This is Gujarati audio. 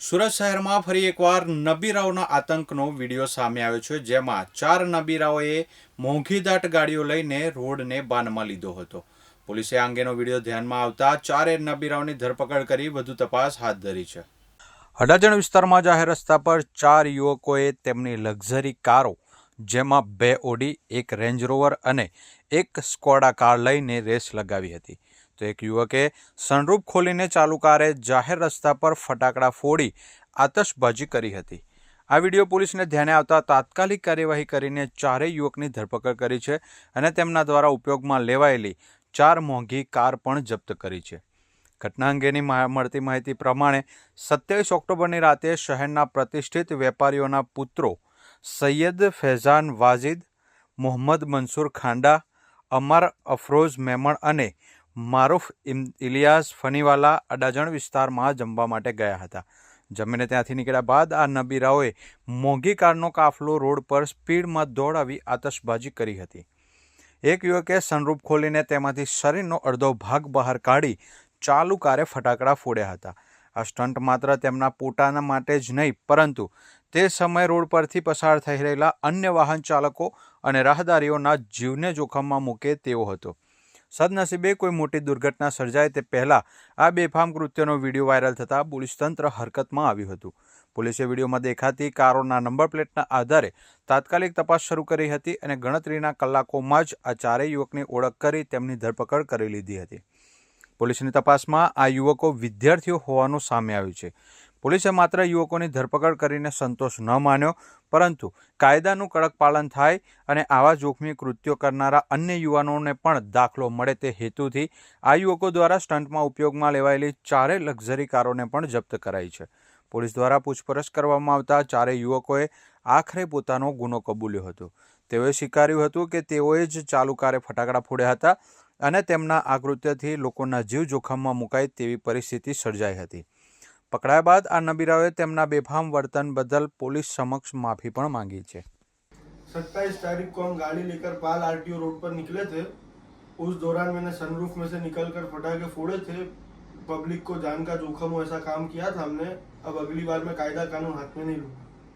સુરત શહેરમાં ફરી એકવાર નબીરાઓના આતંકનો વીડિયો સામે આવ્યો છે, જેમાં ચાર નબીરાઓએ મોંઘીદાટ ગાડીઓ લઈને રોડને બાનમાં લીધો હતો. પોલીસે આ અંગેનો વીડિયો ધ્યાનમાં આવતા ચારે નબીરાઓની ધરપકડ કરી વધુ તપાસ હાથ ધરી છે. અડાજણ વિસ્તારમાં જાહેર રસ્તા પર ચાર યુવકોએ તેમની લક્ઝરી કારો, જેમાં બે ઓડી, એક રેન્જ રોવર અને એક સ્કોડા કાર લઈને રેસ લગાવી હતી. તો એક યુવકે સનરૂફ ખોલીને ચાલુ કારે જાહેર રસ્તા પર ફટાકડા ફોડી આતશબાજી કરી હતી. આ વીડિયો પોલીસને ધ્યાને આવતા તાત્કાલિક કાર્યવાહી કરીને ચારેય યુવકની ધરપકડ કરી છે અને તેમના દ્વારા ઉપયોગમાં લેવાયેલી ચાર મોંઘી કાર પણ જપ્ત કરી છે. ઘટના અંગેની મળતી માહિતી પ્રમાણે સત્યાવીસ ઓક્ટોબરની રાતે શહેરના પ્રતિષ્ઠિત વેપારીઓના પુત્રો સૈયદ ફૈઝાન વાજિદ મોહમ્મદ મંસૂર ખાંડા, અમર અફરોઝ મેમણ અને મારૂફ ઇલિયાસ ફનીવાલા અડાજણ વિસ્તારમાં જમવા માટે ગયા હતા. જમીને ત્યાંથી નીકળ્યા બાદ આ નબીરાઓએ મોંઘી કારનો કાફલો રોડ પર સ્પીડમાં દોડાવી આતશબાજી કરી હતી. એક યુવકે સનરૂપ ખોલીને તેમાંથી શરીરનો અડધો ભાગ બહાર કાઢી ચાલુ કારે ફટાકડા ફોડ્યા હતા. આ સ્ટન્ટ માત્ર તેમના પોતાના માટે જ નહીં, પરંતુ તે સમયે રોડ પરથી પસાર થઈ રહેલા અન્ય વાહન ચાલકો અને રાહદારીઓના જીવને જોખમમાં મૂકે તેવો હતો. સદનસીબે કોઈ મોટી દુર્ઘટના સર્જાય તે પહેલાં આ બેફામ કૃત્યનો વીડિયો વાયરલ થતાં પોલીસ તંત્ર હરકતમાં આવ્યું હતું. પોલીસે વિડીયોમાં દેખાતી કારોના નંબર પ્લેટના આધારે તાત્કાલિક તપાસ શરૂ કરી હતી અને ગણતરીના કલાકોમાં જ આ ચારેય યુવકની ઓળખ કરી તેમની ધરપકડ કરી લીધી હતી. પોલીસની તપાસમાં આ યુવકો વિદ્યાર્થીઓ હોવાનું સામે આવ્યું છે. પોલીસે માત્ર યુવકોની ધરપકડ કરીને સંતોષ ન માન્યો, પરંતુ કાયદાનું કડક પાલન થાય અને આવા જોખમી કૃત્યો કરનારા અન્ય યુવાનોને પણ દાખલો મળે તે હેતુથી આ યુવકો દ્વારા સ્ટન્ટમાં ઉપયોગમાં લેવાયેલી ચારે લક્ઝરી કારોને પણ જપ્ત કરાઈ છે. પોલીસ દ્વારા પૂછપરછ કરવામાં આવતા ચારેય યુવકોએ આખરે પોતાનો ગુનો કબૂલ્યો હતો. તેઓએ સ્વીકાર્યું હતું કે તેઓએ જ ચાલુ કારે ફટાકડા ફોડ્યા હતા અને તેમના આ કૃત્યથી લોકોના જીવ જોખમમાં મુકાય તેવી પરિસ્થિતિ સર્જાઈ હતી. પકડાયા બાદ આ નબીરાઓએ તેમના બેફામ વર્તન બદલ પોલીસ સમક્ષ માફી પણ માંગી છે सत्ताईस तारीख को हम गाड़ी लेकर पाल आरटीओ रोड पर निकले थे उस दौरान मैंने सनरूफ में से निकल कर फटाके फोड़े थे पब्लिक को जान का जोखम हो ऐसा काम किया था हमने अब अगली बार मैं कायदा कानून हाथ में नहीं लूंगा